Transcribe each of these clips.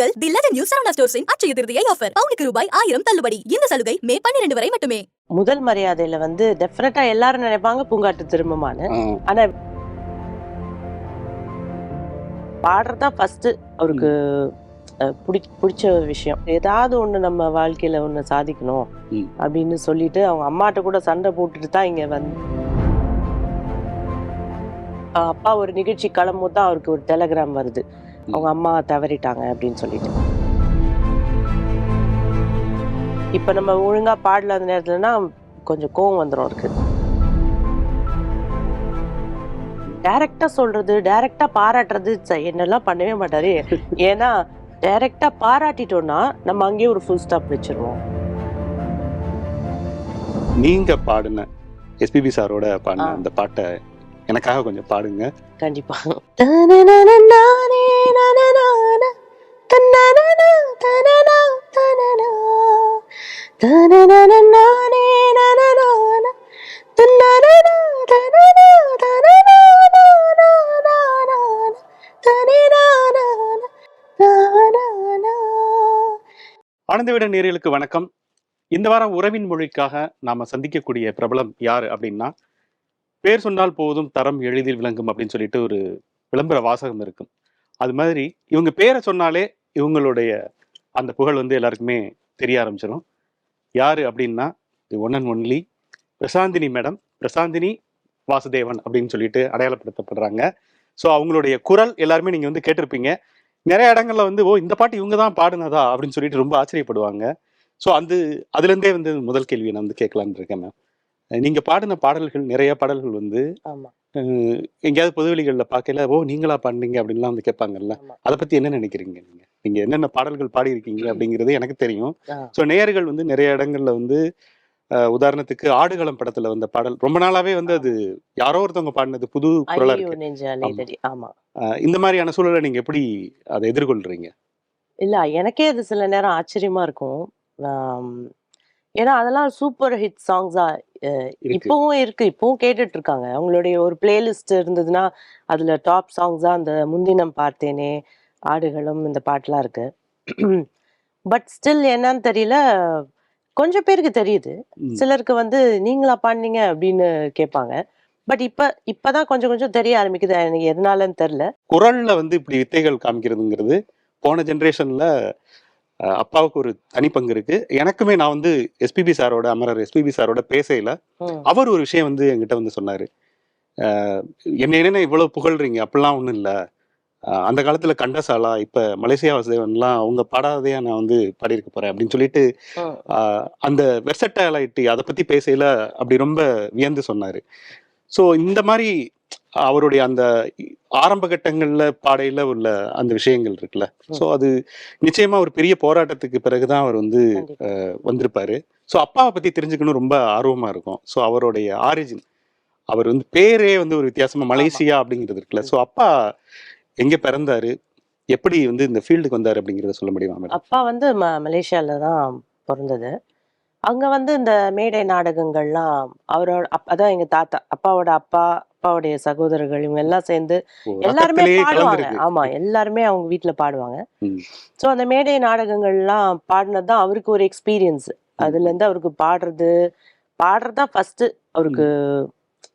உங்கள் the legend new Saravana ஸ்டோர்ஸின் Akshaya Tritiya offer பவுனுக்கு ரூபாய் ஆயிரம் தள்ளுபடி. இந்த சலுகை மே பன்னிரண்டு வரை மட்டுமே. முதல் மரியாதையில வந்து டெஃபினட்டா எல்லாரும் நினைப்பாங்க பூங்காட்டு திரும்பமான்னு. ஆ, ஆனா பாடுறதா ஃபர்ஸ்ட் அவருக்கு பிடி- பிடிச்ச விஷயம். ஏதாவது ஒண்ணு நம்ம வாழ்க்கையில ஒண்ணு சாதிக்கணும். அப்படின்னு சொல்லிட்டு அவங்க அம்மாட்ட கூட சண்டை போட்டுட்டு தான் இங்க வந்து அப்பா ஒரு நிகழ்ச்சி கிளம்பும் தான் அவருக்கு ஒரு டெலகிராம் வருது. அவங்க அம்மா தவறிட்டாங்க அப்படின்னு சொல்லிட்டு. இப்ப நம்ம ஒழுங்கா பாடல அந்த நேரத்துலனா கொஞ்சம் கோவம் வந்துடும் இருக்கு டைரக்டா சொல்றது டைரக்டா பாராட்டுறது என்னெல்லாம் பண்ணவே மாட்டாரு. ஏன்னா டைரக்டா பாராட்டிட்டோம்னா நம்ம அங்கேயே ஒரு ஃபுல் ஸ்டாப் வச்சிருவோம். நீங்க பாடின எஸ்பிபி சாரோட பாடின. அந்த பாட்டை எனக்காக கொஞ்சம் பாடுங்க. கண்டிப்பா. ஆனந்தவிட தன்னனனா, நேர்களுக்கு வணக்கம். இந்த வாரம் உறவின் மொழிக்காக நாம சந்திக்கக்கூடிய பிரபலம் யாரு அப்படின்னா பேர் சொன்னால் போதும் தரம் எளிதில் விளங்கும் அப்படின்னு சொல்லிட்டு ஒரு விளம்பர வாசகம் இருக்கும். அது மாதிரி இவங்க பேரை சொன்னாலே இவங்களுடைய அந்த புகழ் வந்து எல்லாருக்குமே தெரிய ஆரம்பிச்சிடும் யாரு அப்படின்னா the one and only Prashanthini madam Prashanthini Vasudevan அப்படின்னு சொல்லிட்டு அடையாளப்படுத்தப்படுறாங்க. ஸோ அவங்களுடைய குரல் எல்லாருமே நீங்கள் வந்து கேட்டிருப்பீங்க. நிறைய இடங்கள்ல வந்து ஓ இந்த பாட்டு இவங்க தான் பாடுனதா? அப்படின்னு சொல்லிட்டு ரொம்ப ஆச்சரியப்படுவாங்க. ஸோ அந்த அதுலேருந்தே வந்து முதல் கேள்வியை நான் வந்து கேட்கலான்னு இருக்கேன் மேம் நீங்கள் பாடின பாடல்கள் நிறைய பாடல்கள் வந்து ஆமாம் எங்கேயாவது பொதுவெளிகளில் பார்க்கல ஓ நீங்களா பாடுனீங்க அப்படின்லாம் வந்து கேட்பாங்கல்ல. அதை பத்தி என்ன நினைக்கிறீங்க நீங்க? நீங்க என்னென்ன பாடல்கள் பாடியிருக்கீங்க அப்படிங்கிறது எனக்கு தெரியும். ஸோ நேயர்கள் வந்து நிறைய இடங்கள்ல வந்து உதாரணத்துக்கு ஆடுகளம் படத்துல வந்த பாடல் ரொம்ப நாளாவே வந்து அது யாரோ ஒருத்தவங்க பாடினது புது குரலா இருக்கு. இந்த மாதிரியான சூழலை நீங்க எப்படி அதை எதிர்கொள்றீங்க? இல்ல எனக்கே அது சில நேரம் ஆச்சரியமா இருக்கும். ஏன்னா அதெல்லாம் சூப்பர் ஹிட் சாங்ஸா இப்பவும் இருக்கு. இப்பவும் கேட்டுட்டு இருக்காங்க அவங்களுடைய ஒரு பிளேலிஸ்ட் இருந்ததுன்னா அதுல டாப் சாங்ஸா அந்த முன்தினம் பார்த்தேனே ஆடுகளும் இந்த பாட்டுலாம் இருக்கு. பட் ஸ்டில் என்னன்னு தெரியல. கொஞ்சம் பேருக்கு தெரியுது. சிலருக்கு வந்து நீங்களா பாடுனீங்க? அப்படின்னு கேட்பாங்க. பட் இப்ப இப்பதான் கொஞ்சம் கொஞ்சம் தெரிய ஆரம்பிக்குது. எனக்கு எதனாலன்னு தெரியல. குரல்ல வந்து இப்படி வித்தைகள் காமிக்கிறதுங்கிறது போன ஜென்ரேஷன்ல அப்பாவுக்கு ஒரு தனி பங்கு இருக்கு. எனக்குமே நான் வந்து எஸ்பிபி சாரோட அமரர் எஸ்பிபி சாரோட பேசையில அவர் ஒரு விஷயம் வந்து என்கிட்ட வந்து சொன்னாரு. என்ன என்னென்ன இவ்வளவு புகழ்றீங்க? அப்படிலாம் ஒண்ணும் இல்ல. அந்த காலத்துல கண்டசாலா இப்ப மலேசியா வாசுதேவன்லாம் அவங்க பாடாததையா நான் வந்து பாடியிருக்க போறேன் அப்படின்னு சொல்லிட்டு அந்த வெர்சட்டாலிட்டி அதை பத்தி பேசையில அப்படி ரொம்ப வியந்து சொன்னாரு. ஸோ இந்த மாதிரி அவருடைய அந்த ஆரம்ப கட்டங்கள்ல பாடையில உள்ள அந்த விஷயங்கள் இருக்குல்ல. ஸோ அது நிச்சயமா ஒரு பெரிய போராட்டத்துக்கு பிறகுதான் அவர் வந்து. வந்திருப்பாரு. ஸோ அப்பாவை பத்தி தெரிஞ்சுக்கணும் ரொம்ப ஆர்வமா இருக்கும். ஸோ அவருடைய ஆரிஜின் அவர் வந்து பேரே வந்து ஒரு வித்தியாசமா மலேசியா அப்படிங்கிறது இருக்குல்ல. ஸோ அப்பா எங்க பிறந்தாரு? எப்படி வந்து இந்த ஃபீல்டுக்கு வந்தாரு அப்படிங்கறத சொல்ல முடியுமா அப்பா வந்து ம மலேசியால தான் பிறந்தது. அங்க வந்து இந்த மேடை நாடகங்கள்லாம் அவரோட அப் அதான் எங்க தாத்தா அப்பாவோட அப்பா அப்பாவுடைய சகோதரர்கள் இவங்க எல்லாம் சேர்ந்து எல்லாருமே ரத்தத்திலேயே பாடுவாங்க. கலந்திருக்கு. ஆமா எல்லாருமே அவங்க வீட்ல பாடுவாங்க. ம். சோ அந்த மேடை நாடகங்கள்லாம் பாடினது தான் அவருக்கு ஒரு எக்ஸ்பீரியன்ஸ் அதுல இருந்து அவருக்கு பாடுறது பாடுறதா ஃபர்ஸ்ட் அவருக்கு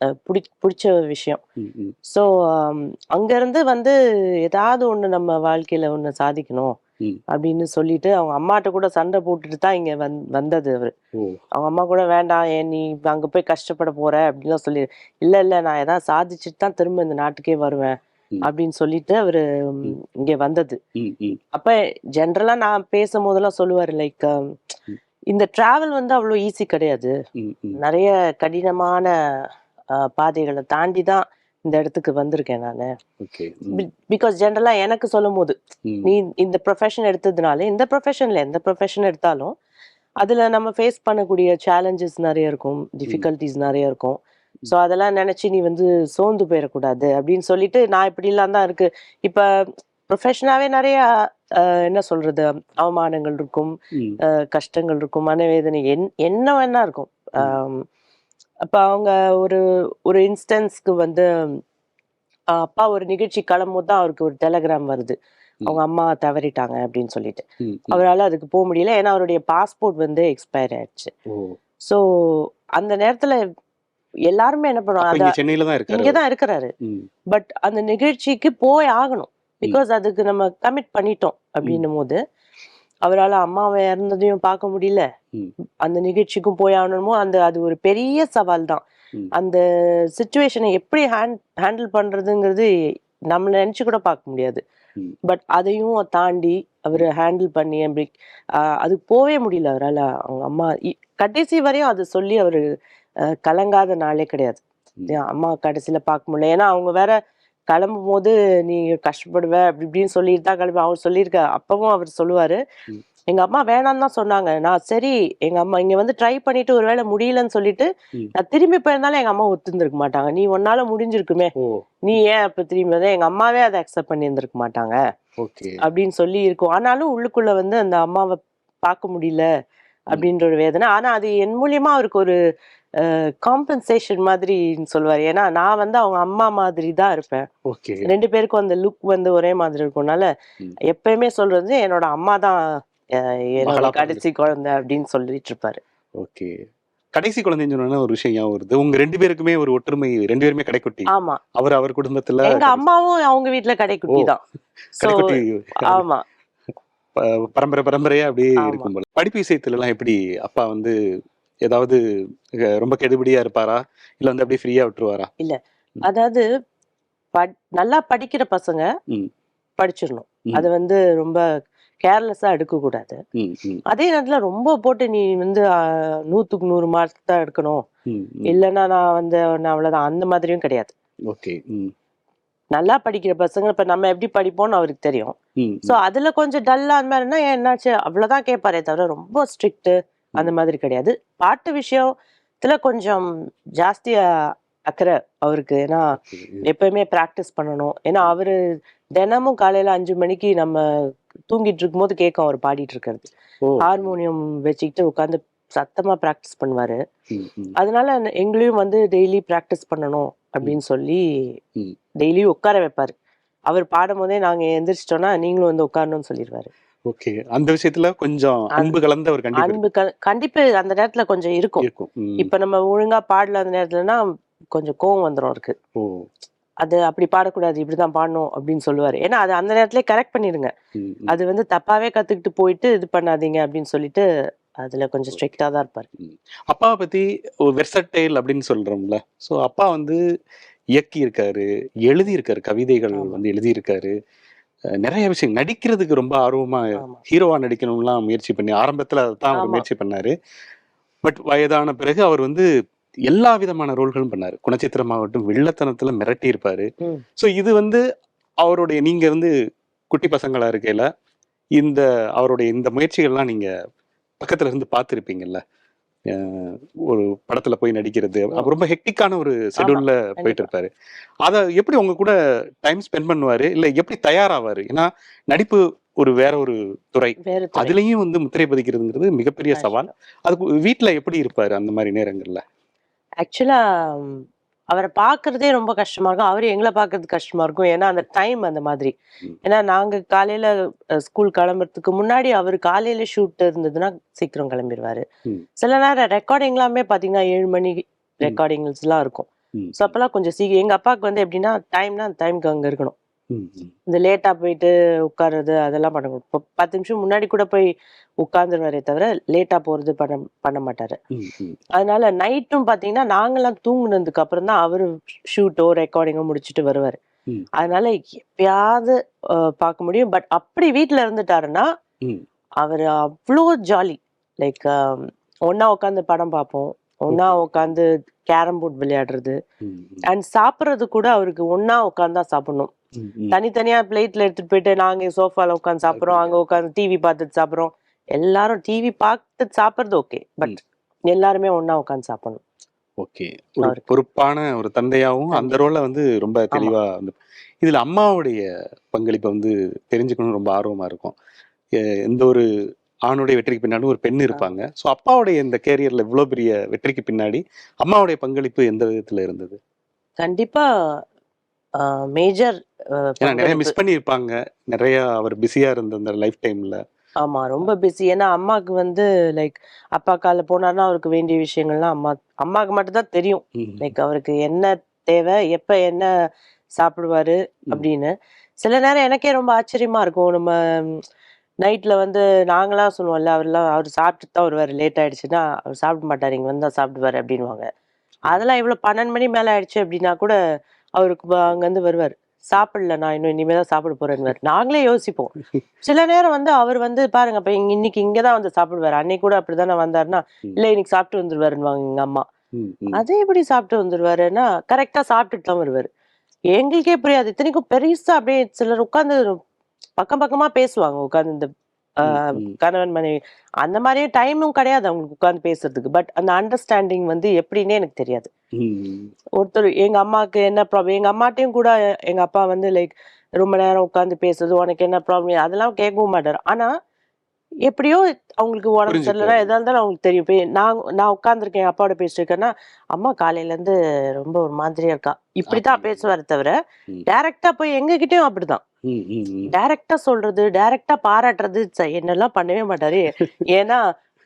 அஹ், பிடி பிடிச்ச விஷயம். ம், ம். ஸோ அங்க இருந்து வந்து ஏதாவது ஒண்ணு நம்ம வாழ்க்கையில ஒண்ணு சாதிக்கணும். அப்படின்னு சொல்லிட்டு அவங்க அம்மாட்ட கூட சண்டை போட்டுட்டு தான் இங்க வந் வந்தது அவரு. அவங்க அம்மா கூட வேண்டாம் ஏன் நீ அங்க போய் கஷ்டப்பட போற? அப்படின்லாம் சொல்லி இல்ல இல்ல நான் ஏதாவது சாதிச்சுட்டு தான் திரும்ப இந்த நாட்டுக்கே வருவேன். அப்படின்னு சொல்லிட்டு அவரு இங்க வந்தது. அப்ப ஜென்ரலா நான் பேசும்போதெல்லாம் சொல்லுவாரு லைக் இந்த டிராவல் வந்து அவ்வளவு ஈஸி கிடையாது. நிறைய கடினமான பாதைகளை தாண்டி தான் இந்த இடத்துக்கு வந்திருக்கேன் நான். பிகாஸ் ஜென்ரலா எனக்கு சொல்லும் போது. நீ இந்த ப்ரொஃபஷன் எடுத்ததுனால இந்த ப்ரொஃபஷன்ல எந்த ப்ரொஃபஷன் எடுத்தாலும் அதுல நம்ம ஃபேஸ் பண்ணக்கூடிய சேலஞ்சஸ் நிறைய இருக்கும் டிஃபிகல்ட்டிஸ் நிறைய இருக்கும். ஸோ அதெல்லாம் நினைச்சு நீ வந்து சோர்ந்து போயிடக்கூடாது அப்படின்னு சொல்லிட்டு நான் இப்படிலாம் தான் இருக்கு. இப்ப ப்ரொஃபஷனாவே நிறைய என்ன சொல்றது அவமானங்கள் இருக்கும் கஷ்டங்கள் இருக்கும் மனவேதனை என் என்ன வேணா இருக்கும். ஆம், அப்ப அவங்க ஒரு ஒரு இன்ஸ்டன்ஸ்க்கு வந்து அப்பா ஒரு நிகழ்ச்சி கிளம்பும் தான் அவருக்கு ஒரு டெலகிராம் வருது. அவங்க அம்மா தவறிட்டாங்க அப்படின்னு சொல்லிட்டு. அவரால் அதுக்கு போக முடியல. ஏன்னா அவருடைய பாஸ்போர்ட் வந்து எக்ஸ்பயர் ஆயிடுச்சு. ஸோ அந்த நேரத்துல எல்லாருமே என்ன பண்ணுவாங்க இங்க சென்னையில தான் இருக்காரு இங்கதான் இருக்கிறாரு. பட் அந்த நிகழ்ச்சிக்கு போய் ஆகணும். பிகாஸ் அதுக்கு நம்ம கமிட் பண்ணிட்டோம் அப்படின்னும் போது அவரால் அம்மாவை இறந்ததையும் பார்க்க முடியல. அந்த நிகழ்ச்சிக்கும் போய் ஆகணுமோ? அந்த அது ஒரு பெரிய சவால் தான். அந்த சுச்சுவேஷனை எப்படி ஹேண்ட் ஹேண்டில் பண்றதுங்கிறது நம்மள நினைச்சு கூட பார்க்க முடியாது. பட் அதையும் தாண்டி அவர் ஹேண்டில் பண்ணி அப்படி ஆஹ் அதுக்கு போவே முடியல அவரால். அவங்க அம்மா கடைசி வரையும் அதை சொல்லி அவர் கலங்காத நாளே கிடையாது. அம்மா கடைசியில பார்க்க முடியல. ஏன்னா அவங்க வேற கிளம்பும் போது நீ கஷ்டப்படுவ அப்படி இப்படின்னு சொல்லிட்டு தான் கிளம்பி அவர் சொல்லியிருக்க அப்பவும் அவர் சொல்லுவாரு. எங்க அம்மா வேணாம்னு தான் சொன்னாங்க. நான் சரி எங்க அம்மா இங்க வந்து ட்ரை பண்ணிட்டு ஒருவேளை முடியலன்னு சொல்லிட்டு. நான் திரும்பி போயிருந்தாலும் எங்க அம்மா ஒத்துந்திருக்க மாட்டாங்க. நீ உன்னால முடிஞ்சிருக்குமே. நீ ஏன் அப்ப திரும்பி வந்த? எங்க அம்மாவே அதை அக்செப்ட் பண்ணி இருந்திருக்க மாட்டாங்க அப்படின்னு சொல்லி இருக்கும். ஆனாலும் உள்ளுக்குள்ள வந்து அந்த அம்மாவை பார்க்க முடியல அப்படின்ற ஒரு வேதனை. ஆனா அது என் மூலியமா அவருக்கு ஒரு காம்பன்சேஷன் மாதிரின்னு சொல்லுவாரு ஏன்னா நான் வந்து அவங்க அம்மா மாதிரி தான் இருப்பேன் ரெண்டு பேருக்கும் அந்த லுக் வந்து ஒரே மாதிரி இருக்கும்னால. எப்பயுமே சொல்றது என்னோட அம்மா தான் என்னோட கடைசி குழந்தை அப்படின்னு சொல்லிட்டு இருப்பாரு. ஓகே. கடைசி குழந்தைன்னு சொன்னா ஒரு விஷயம் ஞாபகம் வருது. உங்க ரெண்டு பேருக்குமே ஒரு ஒற்றுமை ரெண்டு பேருமே கடைக்குட்டி. ஆமா. அவர் அவர் குடும்பத்துல எங்க அம்மாவும் அவங்க வீட்ல கடைக்குட்டி. தான். கடைக்குட்டி ஆமா. பரம்பரை பரம்பரையா அப்படியே. இருக்கும் போல. படிப்பு விஷயத்துல எல்லாம் எப்படி அப்பா வந்து ஏதாவது ரொம்ப கெடுபிடியா இருப்பாரா? இல்ல வந்து அப்படியே ஃப்ரீயா விட்டுருவாரா? அதாவது பட்- நல்லா படிக்கிற பசங்க. படிச்சிடணும். அது வந்து ரொம்ப கேர்லெஸ்ஸா எடுக்க கூடாது அதே நேரத்துல ரொம்ப போட்டு நீ வந்து நூத்துக்கு நூறு மார்க் தான் எடுக்கணும். இல்லைன்னா நான் வந்து நான் அவ்வளவுதான். அந்த மாதிரியும் கிடையாது. ஓகே நல்லா படிக்கிற பசங்க இப்ப நம்ம எப்படி படிப்போம்னு அவருக்கு தெரியும். சோ அதுல கொஞ்சம் டல்லா அந்த மாதிரினா "ஏன் என்னாச்சு? அவ்வளவுதான் கேட்பாரே தவிர ரொம்ப ஸ்ட்ரிக்ட் அந்த மாதிரி கிடையாது. பாட்டு விஷயத்துல கொஞ்சம் ஜாஸ்தியா அக்கறை அவருக்கு. ஏன்னா. எப்பயுமே ப்ராக்டிஸ் பண்ணணும். ஏன்னா அவரு தினமும் காலையில அஞ்சு மணிக்கு நம்ம தூங்கிட்டு இருக்கும்போது கேட்கும் அவர் பாடிட்டு இருக்கிறது. ஹார்மோனியம் வச்சுக்கிட்டு உட்காந்து சத்தமா ப்ராக்டிஸ் பண்ணுவாரு. அதனால எங்களையும் வந்து டெய்லி ப்ராக்டிஸ் பண்ணணும் அப்படின்னு சொல்லி. டெய்லியும் உட்கார வைப்பாரு. அவர் பாடும் போதே நாங்க எந்திரிச்சிட்டோம்னா நீங்களும் வந்து உட்காரணும்னு சொல்லிடுவாரு ஓகே. அந்த விஷயத்துல கொஞ்சம் அன்பு கலந்த ஒரு கண்டிப்பா அன்பு கண்டிப்பு அந்த நேரத்துல கொஞ்சம் இருக்கும். இப்ப நம்ம ஒழுங்கா பாடல அந்த நேரத்துலனா கொஞ்சம் கோவம் வந்துரும் இருக்கு அது அப்படி பாடக்கூடாது இப்படிதான் பாடணும் அப்படின்னு சொல்லுவாரு. ஏன்னா அது அந்த நேரத்திலே கரெக்ட் பண்ணிடுங்க. அது வந்து தப்பாவே கத்துக்கிட்டு போயிட்டு இது பண்ணாதீங்க அப்படின்னு சொல்லிட்டு அதுல கொஞ்சம் ஸ்ட்ரிக்டா தான் இருப்பாரு. அப்பாவை பத்தி வெர்சட்டைல் அப்படின்னு சொல்றோம்ல. சோ அப்பா வந்து இயக்கி இருக்காரு எழுதி இருக்காரு கவிதைகள். வந்து எழுதி இருக்காரு நிறைய விஷயம் நடிக்கிறதுக்கு ரொம்ப ஆர்வமா ஹீரோவா நடிக்கணும்லாம் முயற்சி பண்ணி ஆரம்பத்துல அதான் அவர். முயற்சி பண்ணாரு. பட் வயதான பிறகு அவர் வந்து எல்லா விதமான ரோல்களும் பண்ணாரு. குணச்சித்திரமாகட்டும் வில்லத்தனத்துல மிரட்டி இருப்பாரு. சோ இது வந்து அவருடைய நீங்க வந்து குட்டி பசங்களா இருக்கையில இந்த அவருடைய இந்த முயற்சிகள்லாம் நீங்க பக்கத்துல இருந்து பார்த்திருப்பீங்கல்ல. ஒரு படத்துல போய் நடிக்கிறது. அவர் ரொம்ப ஹெக்டிக்கான ஒரு ஷெட்யூல்ல போயிட்டு இருப்பாரு அத எப்படி உங்க கூட டைம் ஸ்பெண்ட் பண்ணுவாரு? இல்ல எப்படி தயாராவாரு? ஏன்னா நடிப்பு ஒரு வேற ஒரு துறை. அதுலயும் வந்து முத்திரை பதிக்கிறதுங்கிறது மிகப்பெரிய சவால். அதுக்கு வீட்ல எப்படி இருப்பாரு அந்த மாதிரி நேரங்கள்ல? ஆக்சுவலா அவரை பார்க்கறதே ரொம்ப கஷ்டமா இருக்கும் அவரு எங்களை பார்க்கறது கஷ்டமா இருக்கும் ஏன்னா அந்த டைம் அந்த மாதிரி. ஏன்னா நாங்க காலையில ஸ்கூல் கிளம்புறதுக்கு முன்னாடி அவர் காலையில ஷூட் இருந்ததுன்னா சீக்கிரம் கிளம்பிடுவாரு. சில நேரம் ரெக்கார்டிங் எல்லாமே பாத்தீங்கன்னா ஏழு மணி ரெக்கார்டிங்ஸ் எல்லாம் இருக்கும். ஸோ அப்பெல்லாம் கொஞ்சம் சீக்கிரம் எங்க அப்பாவுக்கு வந்து எப்படின்னா டைம்னா அந்த டைம்க்கு அங்க இருக்கணும். இந்த லேட்டா போயிட்டு உட்கார்றது அதெல்லாம் இப்போ பத்து நிமிஷம் முன்னாடி கூட போய் உட்கார்ந்துருவாரே தவிர லேட்டா போறது பண்ண பண்ண மாட்டாரு. அதனால நைட்டும் பாத்தீங்கன்னா நாங்கெல்லாம் தூங்குனதுக்கு அப்புறம் தான் அவரு ஷூட்டோ ரெக்கார்டிங்கோ முடிச்சுட்டு வருவாரு. அதனால எப்பயாவது பார்க்க முடியும் பட் அப்படி வீட்ல இருந்துட்டாருன்னா. அவர் அவ்வளோ ஜாலி லைக் ஒண்ணா உட்காந்து படம் பார்ப்போம் Okay. உட்காந்து கேரம் போர்ட் விளையாடுறது. அண்ட் சாப்பிட்றது கூட அவருக்கு ஒண்ணா உட்காந்து தான் சாப்பிடணும். தனித்தனியா பிளேட்ல எடுத்துட்டு போயிட்டு நாங்க சோஃபால உட்காந்து சாப்பிடுறோம் அங்க உட்காந்து டிவி பார்த்துட்டு சாப்பிடுறோம். எல்லாரும் டிவி பார்த்து சாப்பிடுறது ஓகே. பட் எல்லாருமே ஒண்ணா உட்காந்து சாப்பிடணும். ஓகே. ஒரு. பொறுப்பான ஒரு தந்தையாவும் அந்த. ரோல்ல வந்து ரொம்ப தெளிவா இதுல அம்மாவுடைய பங்களிப்பை வந்து தெரிஞ்சுக்கணும் ரொம்ப ஆர்வமா இருக்கும். எந்த ஒரு ஆணுடைய வெற்றிக்கு பின்னாடி ஒரு பெண் இருப்பாங்க. ஸோ அப்பாவுடைய இந்த கேரியர்ல இவ்வளவு பெரிய வெற்றிக்கு பின்னாடி அம்மாவுடைய பங்களிப்பு எந்த விதத்துல இருந்தது? கண்டிப்பா மேஜர் நிறைய மிஸ் பண்ணியிருப்பாங்க. நிறைய அவர் பிஸியா இருந்த அந்த லைஃப் டைம்ல ஆமா ரொம்ப பிஸி ஏன்னா அம்மாவுக்கு வந்து லைக் அப்பா கால போனாருன்னா அவருக்கு வேண்டிய விஷயங்கள்லாம் அம்மா அம்மாவுக்கு மட்டும் தான் தெரியும் லைக் அவருக்கு என்ன தேவை எப்ப என்ன சாப்பிடுவாரு அப்படின்னு. சில நேரம் எனக்கே ரொம்ப ஆச்சரியமா இருக்கும். நம்ம நைட்ல வந்து நாங்களாம் சொல்லுவோம்ல அவர்லாம் அவர் சாப்பிட்டு தான் வருவார். லேட் ஆயிடுச்சுன்னா அவர் சாப்பிட மாட்டார். இங்க வந்தா சாப்பிடுவாரு அப்படின்வாங்க அதெல்லாம் இவ்வளவு பன்னெண்டு மணி மேல ஆயிடுச்சு அப்படின்னா கூட அவருக்கு அங்கிருந்து வருவார். சாப்பிடல நான் இன்னும் இனிமே தான் சாப்பிட போறேன்னு நாங்களே யோசிப்போம். சில நேரம் வந்து அவர் வந்து பாருங்க இப்ப இங்க- இன்னைக்கு இங்கதான் வந்து சாப்பிடுவாரு. அன்னைக்கு கூட அப்படிதானே வந்தாருன்னா. இல்ல இன்னைக்கு சாப்பிட்டு வந்துருவாருன்னு எங்க அம்மா. அது எப்படி சாப்பிட்டு வந்துருவாருன்னா கரெக்டா சாப்பிட்டுட்டு தான் வருவாரு. எங்களுக்கே புரியாது. இத்தனைக்கும் பெருசா அப்படியே சிலர் உட்கார்ந்து பக்கம் பக்கமா பேசுவாங்க உட்கார்ந்து இந்த. கணவன் மனைவி அந்த மாதிரியே டைமும் கிடையாது அவங்களுக்கு உட்கார்ந்து பேசுறதுக்கு பட் அந்த அண்டர்ஸ்டாண்டிங் வந்து எப்படின்னே எனக்கு தெரியாது ஒருத்தர் எங்க அம்மாவுக்கு என்ன ப்ராப்ளம் எங்க அம்மாட்டையும் கூட எங்க அப்பா வந்து லைக் ரொம்ப நேரம் உட்கார்ந்து பேசுறது உனக்கு என்ன ப்ராப்ளம் அதெல்லாம் கேட்கவும் மாட்டாரு ஆனா எப்படியோ அவங்களுக்கு உடம்பு. சரியில்லைனா எதா இருந்தாலும் அவங்களுக்கு தெரியும் இப்ப நான் நான் உட்கார்ந்துருக்கேன் என் அப்பாவோட பேசிட்டு இருக்கேன்னா அம்மா காலையில இருந்து ரொம்ப ஒரு மாதிரியா இருக்கா இப்படித்தான். பேசுவாரு தவிர. டைரக்டா போய் எங்க கிட்டயும் அப்படிதான். டைரக்டா சொல்றது டைரக்டா பாராட்டுறது என்னெல்லாம் பண்ணவே மாட்டாரு ஏன்னா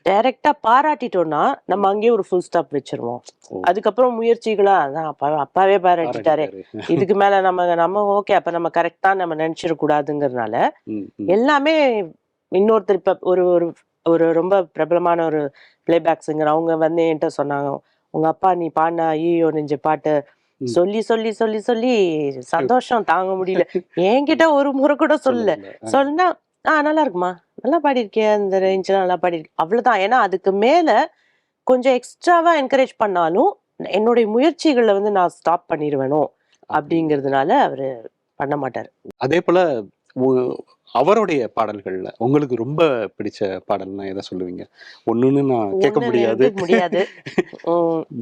டைரக்டா பாராட்டிட்டோம்னா நம்ம அங்கேயே ஒரு ஃபுல் ஸ்டாப் வச்சிருவோம். அதுக்கப்புறம் முயற்சிகளா அதான் அப்பா அப்பாவே பாராட்டிட்டாரு. இதுக்கு மேல நம்ம நம்ம ஓகே அப்ப நம்ம கரெக்டா நம்ம நினைச்சிடக் கூடாதுங்கிறதுனால. எல்லாமே இன்னொருத்தர் இப்ப ஒரு ஒரு ஒரு ரொம்ப பிரபலமான ஒரு பிளேபேக் சிங்கர் அவங்க வந்து என்கிட்ட சொன்னாங்க உங்க அப்பா நீ பாடின ஐயோ நெஞ்ச பாட்டு. சொல்லி சொல்லி சொல்லி சொல்லி சந்தோஷம் தாங்க முடியல. என்கிட்ட ஒரு முறை கூட சொல்லல. சொன்னா ஆ நல்லா இருக்குமா? நல்லா பாடியிருக்கிய? இந்த ரேஞ்ச்லாம் நல்லா பாடியிருக்கேன் அவ்வளவுதான். ஏன்னா அதுக்கு மேல கொஞ்சம் எக்ஸ்ட்ராவா என்கரேஜ் பண்ணாலும் என்னுடைய முயற்சிகளை வந்து நான் ஸ்டாப் பண்ணிடுவேனோ அப்படிங்கிறதுனால அவரு பண்ண மாட்டாரு. அதே போல அவருடைய பாடல்கள்ல உங்களுக்கு ரொம்ப பிடிச்ச பாடல்னா எதை சொல்லுவீங்க? ஒண்ணுன்னு நான் கேட்க முடியாது. முடியாது.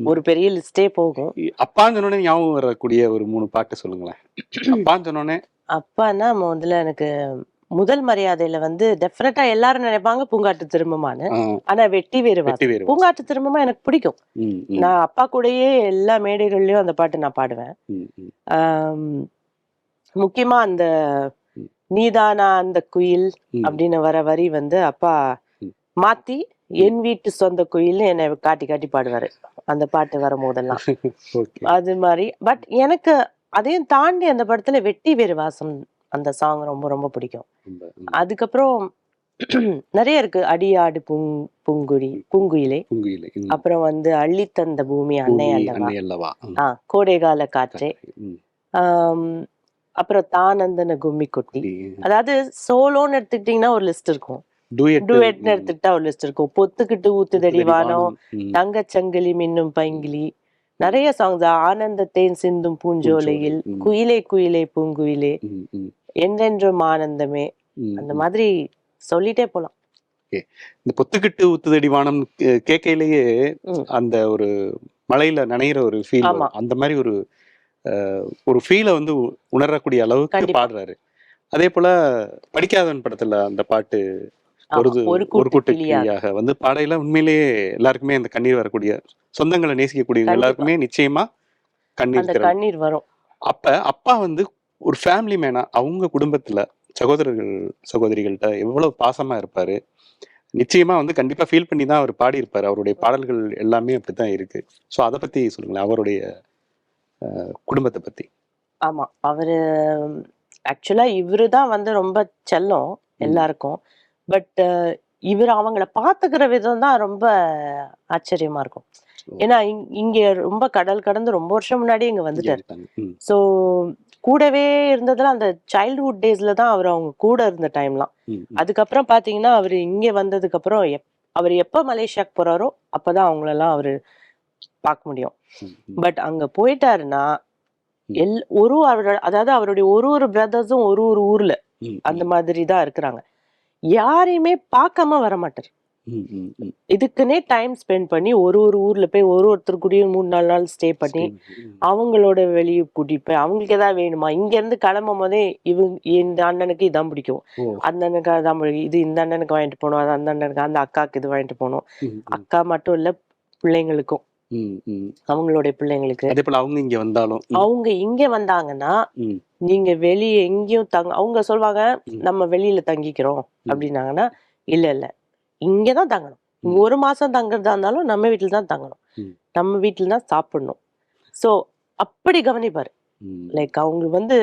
ஒரு பெரிய லிஸ்டே போகும். அப்பான்னு சொன்னோடனே ஞாபகம் வரக்கூடிய ஒரு மூணு பாட்டு சொல்லுங்களேன். அப்பான்னு சொன்னோடனே அப்பான்னா முதல்ல எனக்கு முதல் மரியாதையில வந்து டெஃபினட்டா எல்லாரும் நினைப்பாங்க பூங்காட்டு திரும்பமான்னு. ஆ, ஆனா வெட்டி வேறு வாசம். வெட்டி வேறு பூங்காட்டு திரும்பமா எனக்கு பிடிக்கும். நான் அப்பா கூடயே எல்லா மேடைகள்லயும் அந்த பாட்டு நான் பாடுவேன். முக்கியமா அந்த. நீதானா அந்த குயில். அப்படின்னு வர வரி வந்து அப்பா. மாத்தி என் வீட்டு சொந்த குயில்னு என்னை காட்டி காட்டி பாடுவாரு. அந்த பாட்டு வரும்போதெல்லாம். அது மாதிரி. பட் எனக்கு அதையும் தாண்டி அந்த படத்துல வெட்டி வேறு வாசம் அந்த சாங் ரொம்ப ரொம்ப பிடிக்கும். அதுக்கப்புறம் நிறைய இருக்கு. அடியாடு பூங் பூங்குடி பூங்குயிலே. அப்புறம் வந்து அள்ளித்தந்த பூமி அன்னை பூமி அல்லவா? அன்னை அல்லவா? கோடைகால காற்றே. அப்புறம் தானந்தன கும்மி குட்டி அதாவது சோலோன்னு எடுத்துக்கிட்டீங்கன்னா ஒரு லிஸ்ட் இருக்கும். டுவெட்னு. எடுத்துக்கிட்டா ஒரு லிஸ்ட் இருக்கும். பொத்துக்கிட்டு ஊத்துதடி வானம். தங்கச்சங்கிலி மின்னும் பைங்கிலி. நிறைய சாங்ஸ் ஆனந்த தேன் சிந்தும் பூஞ்சோலையில். குயிலே குயிலே பூங்குயிலே. என்றென்றும் ஆனந்தமே. அந்த மாதிரி சொல்லிட்டே போலாம். இந்த பொத்துக்கிட்டு ஊத்துதடி வானம் கேட்கையிலேயே. அந்த ஒரு மலையில நனையிற ஒரு ஃபீல். அந்த மாதிரி ஒரு ஒரு ஃபீலை வந்து உணரக்கூடிய அளவுக்கு. பாடுறாரு அதே போல படிக்காதவன் படத்துல அந்த பாட்டு ஒரு ஒரு ஒரு கூட்டு கூட்டு கிளியாக. கிளியாக வந்து பாடையில உண்மையிலேயே எல்லாருக்குமே அந்த கண்ணீர் வரக்கூடிய சொந்தங்களை நேசிக்கக்கூடிய. எல்லாருக்குமே நிச்சயமா கண்ணீர். கண்ணீர் வரும் அப்ப அப்பா வந்து ஒரு ஃபேமிலி மேனா அவங்க குடும்பத்துல சகோதரர்கள் சகோதரிகள்கிட்ட எவ்வளவு பாசமா இருப்பாரு நிச்சயமா வந்து கண்டிப்பா ஃபீல் பண்ணி தான் அவர் பாடி இருப்பாரு அவருடைய பாடல்கள் எல்லாமே அப்படித்தான் இருக்கு சோ அதை பத்தி சொல்லுங்களேன் அவருடைய குடும்பத்தை பத்தி. ஆமா. அவரு ஆக்சுவலா இவரு தான் வந்து ரொம்ப செல்லம் எல்லாருக்கும். பட் இவர் அவங்கள பாத்துக்கிற விதம் தான் ரொம்ப ஆச்சரியமா இருக்கும். ஏன்னா இங்- இங்க ரொம்ப கடல் கடந்து ரொம்ப வருஷம் முன்னாடி இங்க வந்துட்டாரு. ஸோ கூடவே இருந்ததுல அந்த சைல்ட்ஹுட் டேஸ்ல தான் அவர் அவங்க கூட இருந்த டைம்லாம். அதுக்கப்புறம் பாத்தீங்கன்னா அவர் இங்க வந்ததுக்கு அப்புறம் அவர் எப்ப மலேசியாக்கு போறாரோ அப்பதான் அவங்களெல்லாம் அவரு பார்க்க முடியும். பட் அங்க போயிட்டாருன்னா. எல் ஒரு அவரோட அதாவது அவருடைய ஒரு ஒரு பிரதர்ஸும் ஒரு ஒரு ஊர்ல அந்த மாதிரி தான் இருக்கிறாங்க யாரையுமே பார்க்காம வர மாட்டார். இதுக்குன்னே டைம் ஸ்பெண்ட் பண்ணி ஒரு ஒரு ஊர்ல போய் ஒரு ஒருத்தர் கூடயும் மூணு நாலு நாள் ஸ்டே பண்ணி அவங்களோட வெளியே கூட்டிட்டு போய் அவங்களுக்கு ஏதாவது வேணுமா இங்க இருந்து கிளம்பும் போதே இவங்க இந்த அண்ணனுக்கு இதான் பிடிக்கும் அந்த அண்ணனுக்கு அதான் பிடிக்கும் இது இந்த அண்ணனுக்கு வாங்கிட்டு போகணும் அது அந்த அண்ணனுக்கு அந்த அக்காவுக்கு இது வாங்கிட்டு போகணும். அக்கா மட்டும் இல்ல பிள்ளைங்களுக்கும். அவங்களுடைய பிள்ளைங்களுக்கு அதே போல அவங்க இங்க வந்தாலும் அவங்க இங்க வந்தாங்கன்னா. நீங்க வெளியே எங்கேயும் தங்க அவங்க சொல்லுவாங்க ம். நம்ம வெளியில தங்கிக்கிறோம் அப்படின்னாங்கன்னா இல்ல இல்ல. இங்கதான் தங்கணும். ஒரு மாசம் தங்குறதா இருந்தாலும் நம்ம வீட்டுல தான் தங்கணும். நம்ம வீட்டுல தான் சாப்பிடணும். சோ அப்படி கவனிப்பாரு. லைக் அவங்க வந்து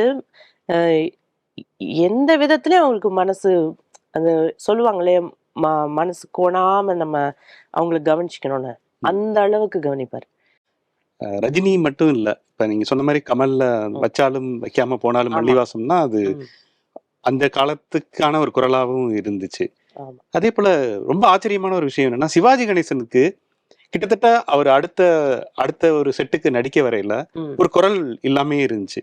எந்த விதத்துலயும் அவங்களுக்கு மனசு அந்த சொல்லுவாங்களே ம மனசு கோணாம நம்ம அவங்கள கவனிச்சுக்கணும்னு. அந்த அளவுக்கு கவனிப்பாரு. ரஜினி மட்டும் இல்ல. இப்ப நீங்க சொன்ன மாதிரி கமல்ல வச்சாலும் வைக்காம போனாலும். மல்லிவாசம்னா அது. அந்த காலத்துக்கான ஒரு குரலாகவும் இருந்துச்சு. அதே போல ரொம்ப ஆச்சரியமான ஒரு விஷயம் என்னன்னா சிவாஜி கணேசனுக்கு கிட்டத்தட்ட அவர் அடுத்த அடுத்த ஒரு செட்டுக்கு நடிக்க வரையில ஒரு குரல் இல்லாமே இருந்துச்சு.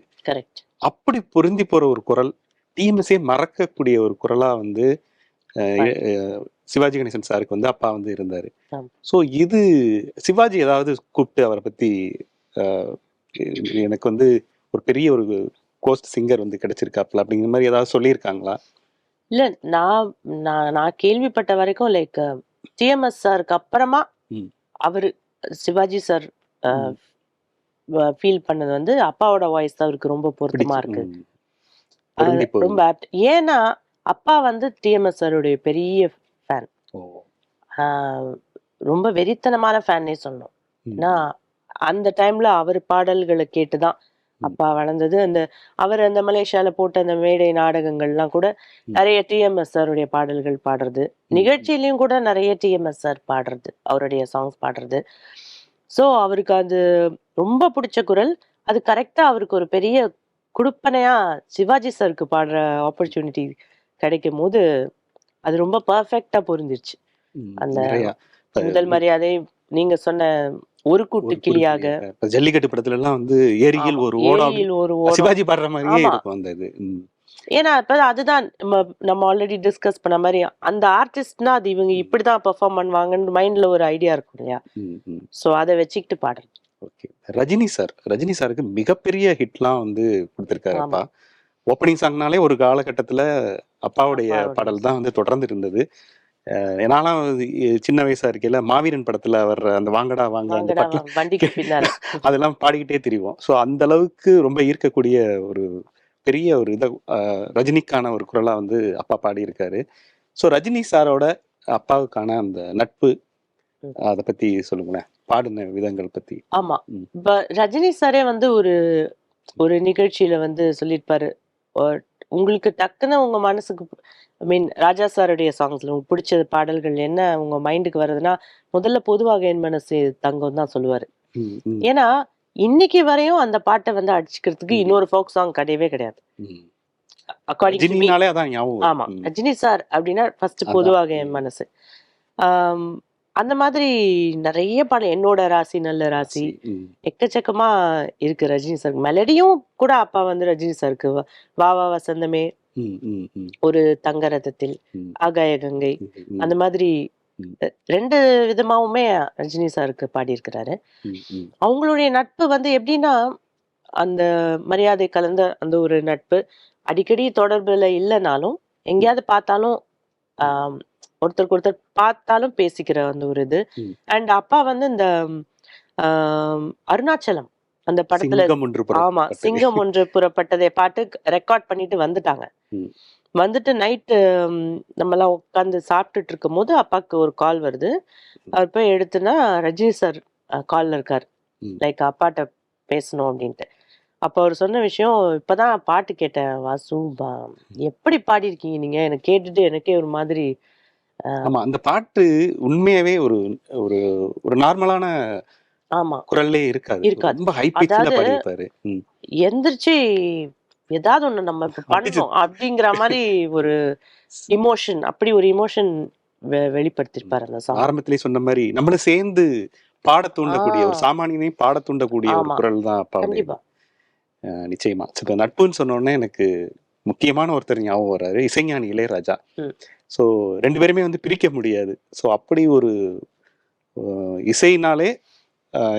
அப்படி பொருந்தி போற ஒரு குரல் டிஎம்எஸ்ஏ மறக்கக்கூடிய ஒரு குரலா வந்து சிவாஜி கணேசன் சாருக்கு வந்து அப்பா வந்து இருந்தாரு. ஸோ இது சிவாஜி ஏதாவது கூப்பிட்டு அவரை பத்தி அஹ், எனக்கு வந்து ஒரு பெரிய ஒரு கோஸ்ட் சிங்கர் வந்து கிடைச்சிருக்காப்ல அப்படிங்கிற மாதிரி ஏதாவது சொல்லியிருக்காங்களா இல்ல நான் நான் நான் கேள்விப்பட்ட வரைக்கும் லைக் டிஎம்எஸ் சாருக்கு அப்புறமா. அவரு சிவாஜி சார். ஃபீல் பண்ணது வந்து அப்பாவோட வாய்ஸ் தான் அவருக்கு ரொம்ப பொருத்தமா இருக்கு. ரொம்ப apt. ஏன்னா அப்பா வந்து டிஎம்எஸ் சாருடைய பெரிய ஃபேன் ஓ. ரொம்ப வெறித்தனமான ஃபேன்னே சொல்லணும் ம். ஏன்னா அந்த டைம்ல அவர் பாடல்களை கேட்டுதான் ம். அப்பா வளர்ந்தது அந்த அவர் அந்த மலேசியால போட்ட அந்த மேடை நாடகங்கள்லாம் கூட ம். நிறைய டிஎம்எஸ் சாருடைய பாடல்கள் பாடுறது நிகழ்ச்சியிலயும் கூட நிறைய டிஎம்எஸ் சார் பாடுறது அவருடைய சாங்ஸ் பாடுறது ஸோ அவருக்கு அது ரொம்ப பிடிச்ச குரல் அது கரெக்டா அவருக்கு ஒரு பெரிய குடுப்பனையா சிவாஜி சாருக்கு பாடுற ஆப்பர்ச்சுனிட்டி கிடைக்கும் போது அது ரொம்ப பர்ஃபெக்டா பொருந்திருச்சு. அந்த முதல் மரியாதை நீங்க சொன்ன ஒரு கூட்டு கிளியாக ஜல்லிக்கட்டு படத்துல எல்லாம் வந்து ஏரியில் ஒரு ஏரியில் ஒரு சிவாஜி பாடுற மாதிரியே. இருக்கும் அந்த இது. ஏன்னா இப்ப அதுதான் நம்ம ஆல்ரெடி டிஸ்கஸ் பண்ண மாதிரி அந்த ஆர்டிஸ்ட்னா அது இவங்க இப்படிதான் பெர்ஃபார்ம் பண்ணுவாங்கன்னு மைண்ட்ல ஒரு ஐடியா இருக்கும் இல்லையா. சோ அதை வச்சுக்கிட்டு பாடுறது ஓகே ரஜினி சார் ரஜினி சாருக்கு மிகப்பெரிய ஹிட்லாம் வந்து கொடுத்திருக்காரு ஆமா. அப்பா ஓப்பனிங் சாங்னாலே ஒரு காலகட்டத்துல அப்பாவுடைய அப்பாவோட பாடல் தான் வந்து தொடர்ந்து இருந்தது அஹ், சின்ன வயசா இருக்கையில மாவீரன் படத்துல வர்ற அந்த வாங்கடா வாங்க அந்த பாட்டுல அதெல்லாம் பாடிக்கிட்டே திரிவோம். ஸோ அந்த அளவுக்கு ரொம்ப ஈர்க்கக்கூடிய ஒரு பெரிய ஒரு இதை ரஜினிக்கான ஒரு குரலா வந்து அப்பா பாடியிருக்காரு. ஸோ ரஜினி சாரோட அப்பாவுக்கான அந்த நட்பு. அதை பத்தி சொல்லுங்களேன். பாடின விதங்கள் பத்தி. ஆமா. ரஜினி சாரே வந்து ஒரு ஒரு நிகழ்ச்சியில வந்து சொல்லியிருப்பாரு. "ஒ- உங்களுக்கு டக்குன்னு உங்க மனசுக்கு ஐ மீன் ராஜா சாருடைய சாங்ஸ்ல உங்களுக்கு பிடிச்ச பாடல்கள் என்ன உங்க மைண்டுக்கு வருதுன்னா முதல்ல பொதுவாக என் மனசு தங்கம் தான் சொல்லுவாரு ஏன்னா இன்னைக்கு வரையும் அந்த பாட்டை வந்து அடிச்சுக்கிறதுக்கு. இன்னொரு ஃபோக் சாங் கிடையவே கிடையாது. அக்கார்டிங் ஆமா. ரஜினி சார் அப்படின்னா ஃபர்ஸ்ட். பொதுவாக என். மனசு அந்த மாதிரி நிறைய பாடல் என்னோட ராசி நல்ல ராசி. எக்கச்சக்கமா இருக்கு ரஜினி சார் மெலடியும் கூட அப்பா வந்து ரஜினி சாருக்கு வா வா வா வசந்தமே. ஒரு தங்க ரதத்தில். ம், ஆகாய கங்கை. அந்த மாதிரி ரெண்டு விதமாவுமே ரஜினி சாருக்கு பாடியிருக்கிறாரு. அவங்களுடைய நட்பு வந்து எப்படின்னா அந்த மரியாதை கலந்த அந்த ஒரு நட்பு. அடிக்கடி தொடர்புல இல்லைனாலும் எங்கேயாவது பார்த்தாலும் ஆம், ஒருத்தருக்கு ஒருத்தர் பார்த்தாலும் பேசிக்கிற அந்த ஒரு இது. அண்ட் அப்பா வந்து இந்த அருணாச்சலம் அந்த படத்துல ஆமா. சிங்கம் ஒன்று புறப்பட்டதை பாட்டு ரெக்கார்ட் பண்ணிட்டு வந்துட்டாங்க. வந்துட்டு நைட்டு நம்ம எல்லாம் உட்காந்து சாப்பிட்டுட்டு இருக்கும் போது அப்பாவுக்கு ஒரு கால் வருது அவர் போய் எடுத்துனா ரஜினி சார் கால்ல இருக்காரு. லைக் அப்பாட்ட பேசணும் அப்படின்ட்டு அப்போ அவர் சொன்ன விஷயம் இப்பதான் பாட்டு கேட்டேன் வாசு எப்படி பாடியிருக்கீங்க நீங்க எனக்கு கேட்டுட்டு எனக்கே ஒரு மாதிரி ஆமா அந்த பாட்டு உண்மையாவே ஒரு ஒரு ஒரு நார்மலான ஆமா. குரல்லே இருக்காது. இருக்காது. ரொம்ப ஹை பாடியிருப்பாரு. ம், எந்திரிச்சு ஏதாவது ஒண்ணு நம்ம பண்ணணும் அப்படிங்கிற மாதிரி ஒரு இமோஷன் அப்படி ஒரு இமோஷன் வெளிப்படுத்திருப்பாரு அந்த சாங் ஆரம்பத்திலே சொன்ன மாதிரி நம்மள சேர்ந்து பாட தூண்டக்கூடிய ஒரு. சாமானியனையும் பாட தூண்டக்கூடிய ஒரு. குரல் தான் கண்டிப்பா. நிச்சயமா. நட்புன்னு சொன்ன உடனே எனக்கு முக்கியமான ஒருத்தர் ஞாபகம் வர்றாரு. இசைஞானி இளையராஜா. ஸோ ரெண்டு பேருமே வந்து பிரிக்க முடியாது. ஸோ அப்படி ஒரு இசைனாலே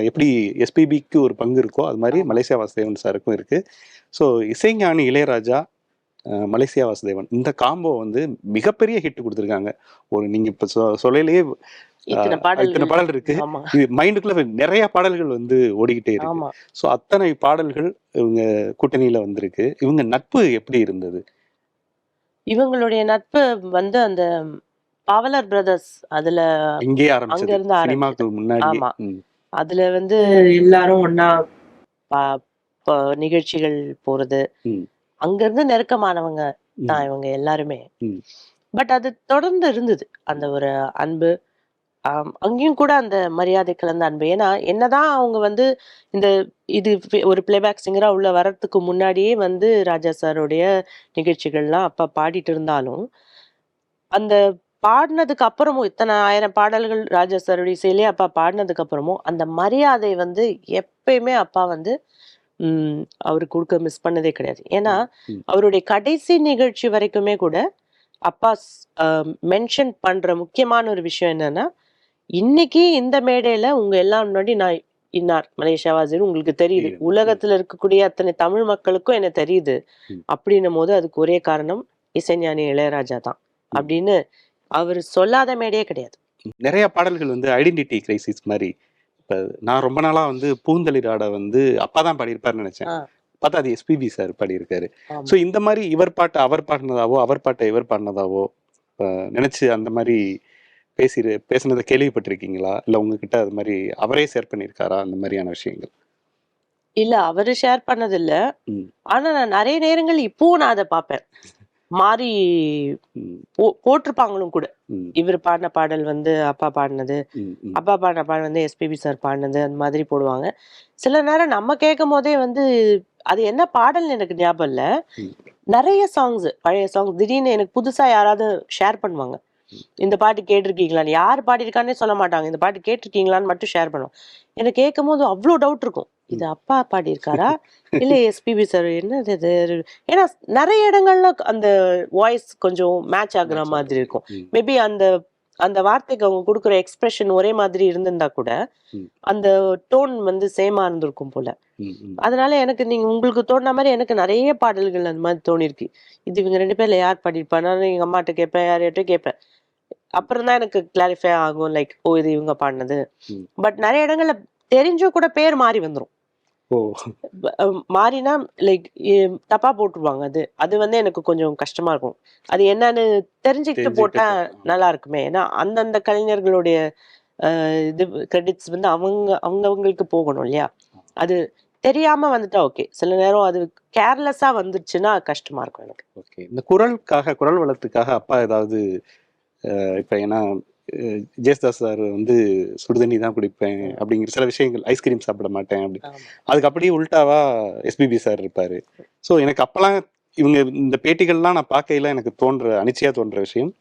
எப்படி எஸ்பிபிக்கு ஒரு பங்கு இருக்கோ அது மாதிரி மலேசியா வாசுதேவன் சாருக்கும் இருக்கு. ஸோ இசைஞானி இளையராஜா மலேசியா வாசுதேவன். இந்த காம்போ வந்து மிகப்பெரிய ஹிட் கொடுத்துருக்காங்க. ஒரு நீங்க இப்போ சொ சொல்லலையே இத்தனை பாடல் இருக்கு. மைண்டுக்குள்ள நிறைய பாடல்கள் வந்து ஓடிக்கிட்டே இருக்கு. ஆமா. சோ அத்தனை பாடல்கள் இவங்க கூட்டணியில வந்திருக்கு. இவங்க நட்பு எப்படி இருந்தது? இவங்களுடைய நட்பு வந்து அந்த பாவலர் பிரதர்ஸ் அதுல இங்கே அங்க ஆரம்பிச்சது. முன்னாடி ஆமா. அதுல வந்து எல்லாரும் ஒன்னா நிகழ்ச்சிகள் போறது. அங்க இருந்து நெருக்கமானவங்க தான் இவங்க எல்லாருமே. பட் அது தொடர்ந்து இருந்தது. அந்த ஒரு அன்பு ஆம், அங்கேயும் கூட அந்த மரியாதை கலந்த அன்பு ஏன்னா என்னதான் அவங்க வந்து இந்த இது ஃபி- ஒரு பிளேபேக் சிங்கரா உள்ள வர்றதுக்கு முன்னாடியே வந்து ராஜா சாருடைய நிகழ்ச்சிகள்லாம் அப்ப பாடிட்டு இருந்தாலும் அந்த பாடினதுக்கு அப்புறமும் இத்தனை ஆயிரம் பாடல்கள் ராஜா சாருடைய இசையிலே அப்பா பாடினதுக்கு அப்புறமும் அந்த மரியாதை வந்து எப்பயுமே அப்பா வந்து உம் அவரு கொடுக்க மிஸ் பண்ணதே கிடையாது ஏன்னா ம். அவருடைய கடைசி நிகழ்ச்சி வரைக்குமே கூட அப்பா மென்ஷன் பண்ற முக்கியமான ஒரு விஷயம் என்னன்னா இன்னைக்கு இந்த மேடையில உங்க எல்லாம் முன்னாடி நான் இன்னார் மலேசியா வாசிர் உங்களுக்கு தெரியுது. உலகத்துல இருக்கக்கூடிய அத்தனை தமிழ் மக்களுக்கும் என்ன தெரியுது. அப்படின்னும் போது அதுக்கு ஒரே காரணம் இசைஞானி இளையராஜா தான் அப்படின்னு அவர் சொல்லாத மேடையே கிடையாது நிறைய பாடல்கள் வந்து ஐடென்டிட்டி கிரைசிஸ் மாதிரி இப்ப நான் ரொம்ப நாளா வந்து பூந்தளிராட வந்து அப்பா தான் பாடியிருப்பாருன்னு நினைச்சேன். பார்த்தா அது எஸ்பிபி சார் பாடியிருக்காரு. சோ இந்த மாதிரி இவர் பாட்டு அவர் பாடினதாவோ அவர் பாட்டை இவர் பாடினதாவோ நினைச்சு அந்த மாதிரி பேசி பேசுனதை கேள்விப்பட்டிருக்கீங்களா? இல்ல உங்ககிட்ட அது மாதிரி அவரே ஷேர் பண்ணியிருக்காரா? அந்த மாதிரியான விஷயங்கள். இல்ல அவரு ஷேர் பண்ணது இல்ல. ஆனா நான் நிறைய நேரங்கள் இப்பவும் நான் அதை பார்ப்பேன். மாறி போட்டிருப்பாங்களும் கூட. இவர் பாடின பாடல் வந்து அப்பா பாடினது. அப்பா பாடின பாடல் வந்து எஸ்பிபி சார் பாடினது அந்த மாதிரி போடுவாங்க. சில நேரம் நம்ம கேட்கும் போதே வந்து அது என்ன பாடல்னு எனக்கு ஞாபகம் இல்ல. நிறைய சாங்ஸ் பழைய சாங்ஸ் திடீர்னு எனக்கு புதுசா யாராவது ஷேர் பண்ணுவாங்க. இந்த பாட்டு கேட்டிருக்கீங்களான்னு யார் பாடியிருக்கானே சொல்ல மாட்டாங்க. இந்த பாட்டு கேட்டிருக்கீங்களான்னு மட்டும் ஷேர் பண்ணுவோம். எனக்கு கேட்கும் போது அவ்வளோ டவுட் இருக்கும். இது அப்பா பாடியிருக்காரா? இல்ல எஸ்பிபி சார் என்ன இது? ஏன்னா நிறைய இடங்கள்ல அந்த வாய்ஸ் கொஞ்சம் மேட்ச் ஆகுற மாதிரி இருக்கும். மேபி அந்த அந்த வார்த்தைக்கு அவங்க கொடுக்குற எக்ஸ்பிரஷன் ஒரே மாதிரி இருந்திருந்தா கூட. அந்த டோன் வந்து சேமா இருந்திருக்கும் போல. அதனால எனக்கு நீங்க உங்களுக்கு தோணுன மாதிரி எனக்கு நிறைய பாடல்கள் அந்த மாதிரி தோணிருக்கு. இது இவங்க ரெண்டு பேர்ல யார் பாடியிருப்பா நான் எங்க அம்மாட்ட கேட்பேன் யார்கிட்ட கேட்பேன். அப்புறம் தான் எனக்கு கிளாரிஃபை ஆகும் லைக் ஓ இது இவங்க பாடினது. பட் நிறைய இடங்கள்ல தெரிஞ்சும் கூட பேர் மாறி அஹ் மாறினா லைக் தப்பா போட்டுருவாங்க அது. அது வந்து எனக்கு கொஞ்சம் கஷ்டமா இருக்கும். அது என்னன்னு தெரிஞ்சுக்கிட்டு போட்டா நல்லா இருக்குமே. ஏன்னா அந்தந்த கலைஞர்களுடைய இது கிரெடிட்ஸ் வந்து அவங்க அவங்கவங்களுக்கு போகணும் இல்லையா? அது தெரியாம வந்துட்டா ஓகே சில நேரம் அது கேர்லெஸ்ஸா வந்துருச்சுன்னா கஷ்டமா இருக்கும் எனக்கு. ஓகே இந்த குரலுக்காக குரல் வளத்துக்காக அப்பா ஏதாவது இப்ப ஏன்னா அஹ், ஜெயசுதாஸ் சார் வந்து சுடுதண்ணி தான் குடிப்பேன் அப்படிங்கிற சில விஷயங்கள் ஐஸ்கிரீம் சாப்பிட மாட்டேன் அப்படி. அதுக்கு அப்படியே உல்டாவா எஸ்பிபி சார் இருப்பாரு. ஸோ எனக்கு அப்பெல்லாம் இவங்க இந்த பேட்டிகள்லாம் நான் பார்க்கையில எனக்கு தோன்ற அனிச்சையா தோன்ற விஷயம்.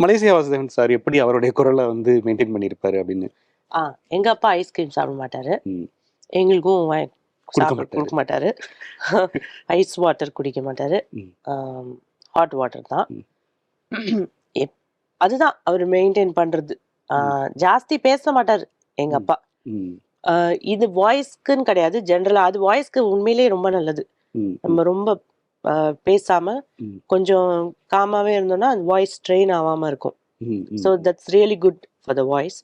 மலேசியா வாசுதேவன் சார் எப்படி அவருடைய குரலை வந்து மெயின்டைன் பண்ணியிருப்பாரு அப்படின்னு. ஆ எங்க அப்பா ஐஸ்கிரீம் சாப்பிட மாட்டாரு. எங்களுக்கும் கொடுக்க மாட்டாரு. ஐஸ் வாட்டர் குடிக்க மாட்டாரு. ஹாட் வாட்டர் தான். அதுதான் அவர் மெயின்டைன் பண்றது. ஜாஸ்தி பேச மாட்டாரு எங்க. அப்பா. இது வாய்ஸ்க்குன்னு கிடையாது ஜென்ரலா அது வாய்ஸ்க்கு உண்மையிலேயே ரொம்ப நல்லது. நம்ம ரொம்ப பேசாம. கொஞ்சம் காமாவே இருந்தோம்னா அந்த வாய்ஸ் ட்ரெயின் ஆகாம இருக்கும். So that's really good for the voice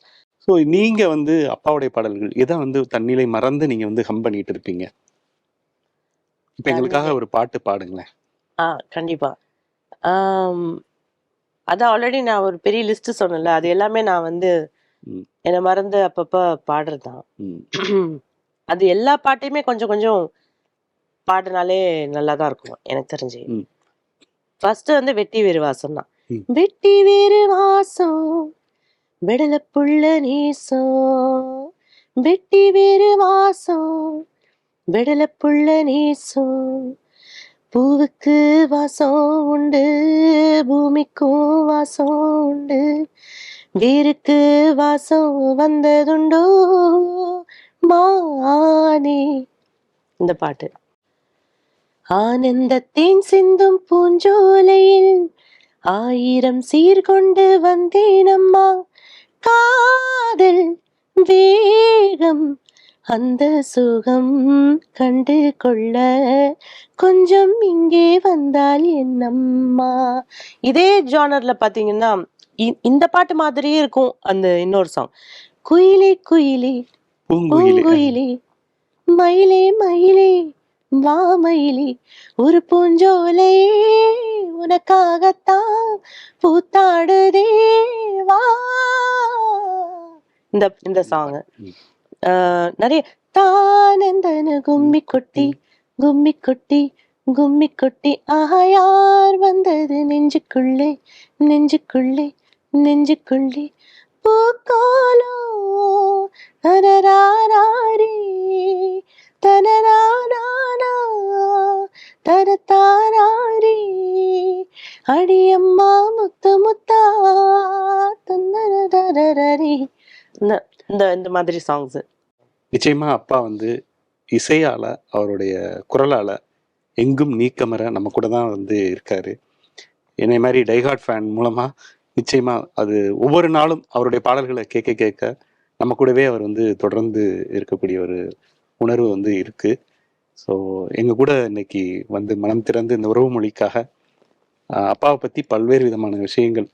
so நீங்க வந்து அப்பாவுடைய பாடல்கள் எதை வந்து தன்னிலை மறந்து நீங்க வந்து ஹம் பண்ணிட்டு இருப்பீங்க? இப்ப எங்களுக்காக ஒரு பாட்டு பாடுங்களேன். ஆ கண்டிப்பா. அதான் ஆல்ரெடி நான் ஒரு பெரிய லிஸ்ட் சொன்னேன்ல அது எல்லாமே நான் வந்து. என்னை மறந்து அப்பப்ப பாடுறதுதான் அது எல்லா பாட்டையுமே கொஞ்சம் கொஞ்சம் பாடினாலே நல்லா தான் இருக்கும் எனக்கு தெரிஞ்சு. ஃபர்ஸ்ட் வந்து வெட்டி வேறு வாசம் தான். வெட்டி வேறு வாசம் விடல புள்ள நீசம் வெட்டி வேறு வாசம் விடல புள்ள நீசம் பூவுக்கு வாசம் உண்டு பூமிக்கும் வாசம் உண்டு. வேருக்கு வாசம் வந்ததுண்டோ மானே. இந்த பாட்டு. ஆனந்தத்தின் சிந்தும் பூஞ்சோலையில் ஆயிரம் சீர்கொண்டு வந்தேன் அம்மா காதல் வேகம் அந்த சுகம் கண்டு கொள்ள கொஞ்சம் இங்கே வந்தால் என்னம்மா இதே ஜானர்ல பாத்தீங்கன்னா இந்த பாட்டு மாதிரியே இருக்கும் அந்த இன்னொரு சாங் குயிலே குயிலே பூங்குயிலே. மயிலே மயிலே வா மயிலே ஒரு பூஞ்சோலை உனக்காகத்தான் பூத்தாடுதே வா. இந்த இந்த சாங். நிறைய தானந்தன கும்மி கொட்டி கும்மி கொட்டி கும்மி கொட்டி ஆஹா யார் வந்தது நெஞ்சுக்குள்ளே நெஞ்சுக்குள்ளே நெஞ்சுக்குள்ளே? பூக்காலோ தரராரே தனரானா தரத்தாரே அடியம்மா முத்து முத்தா தந்தரதரரே இந்த இந்த இந்த மாதிரி சாங்ஸ் நிச்சயமா அப்பா வந்து இசையால அவருடைய குரலால எங்கும் நீக்கமர நம்ம கூட தான் வந்து இருக்காரு. என்னை மாதிரி டைஹார்ட் ஃபேன் மூலமா நிச்சயமா அது ஒவ்வொரு நாளும் அவருடைய பாடல்களை கேட்க கேட்க நம்ம கூடவே அவர் வந்து தொடர்ந்து இருக்கக்கூடிய ஒரு உணர்வு வந்து இருக்கு. ஸோ எங்க கூட இன்னைக்கு வந்து மனம் திறந்து இந்த உறவு மொழிக்காக அப்பாவை பத்தி பல்வேறு விதமான விஷயங்கள்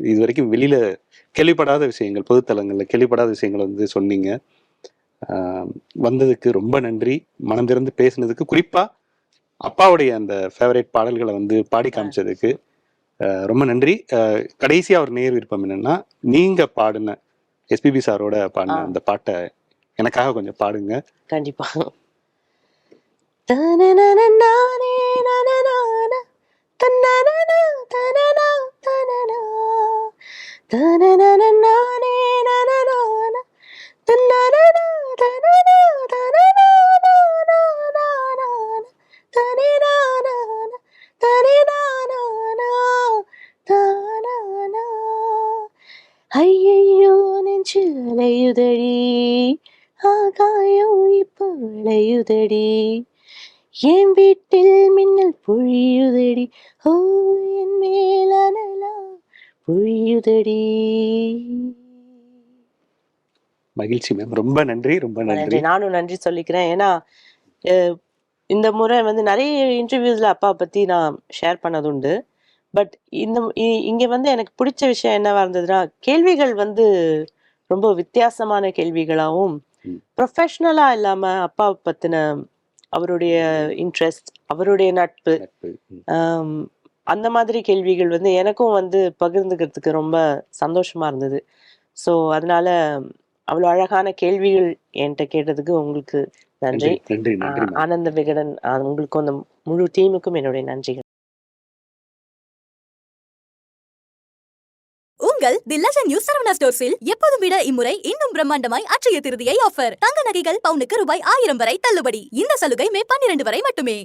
இது வரைக்கும் வெளியில கேள்விப்படாத விஷயங்கள் பொதுத்தலங்கள்ல கேள்விப்படாத விஷயங்களை வந்து சொன்னீங்க. வந்ததுக்கு ரொம்ப நன்றி மனம் திறந்து பேசுனதுக்கு குறிப்பா அப்பாவுடைய அந்த ஃபேவரட் பாடல்களை வந்து பாடி காமிச்சதுக்கு ரொம்ப நன்றி ஆஹ் கடைசியா ஒரு நேர் விருப்பம் என்னன்னா நீங்க பாடின எஸ்பிபி சாரோட பாடின. அந்த பாட்டை எனக்காக கொஞ்சம் பாடுங்க கண்டிப்பா தனனனனானே நனனான, ஐயையோ நெஞ்சு அலையுதடி ஆகாயம் இப்போ விளையுதடி என் வீட்டில் மின்னல் பொழியுதடி ஓ என் மேலானலா பொழியுதடி. மகிழ்ச்சி மேம் ரொம்ப நன்றி ரொம்ப நன்றி. நானும் நன்றி சொல்லிக்கிறேன். ஏன்னா இந்த முறை வந்து நிறைய இன்டர்வியூஸ்ல அப்பா பத்தி நான் ஷேர் பண்ணதுண்டு பட் இந்த இங்க வந்து எனக்கு பிடிச்ச விஷயம் என்னவா இருந்ததுன்னா கேள்விகள் வந்து ரொம்ப வித்தியாசமான கேள்விகளாகவும். ப்ரொஃபஷ்னலா இல்லாம அப்பா பத்தின அவருடைய இன்ட்ரெஸ்ட் அவருடைய நட்பு அந்த மாதிரி கேள்விகள் வந்து எனக்கும் வந்து பகிர்ந்துக்கிறதுக்கு ரொம்ப சந்தோஷமா இருந்தது. ஸோ அதனால அவ்வளோ அழகான கேள்விகள் என்கிட்ட கேட்டதுக்கு உங்களுக்கு நன்றி. ஆனந்த விகடன் உங்களுக்கும் அந்த முழு டீமுக்கும் என்னுடைய நன்றிகள். உங்கள் தி லெஜண்ட் நியூஸ் சரவணா ஸ்டோர்ஸில் எப்போதும் விட இம்முறை இன்னும் பிரம்மாண்டமாய் அச்சய திருதியை ஆஃபர். தங்க நகைகள் பவுனுக்கு ரூபாய் ஆயிரம் வரை தள்ளுபடி. இந்த சலுகை மே பன்னிரண்டு வரை மட்டுமே.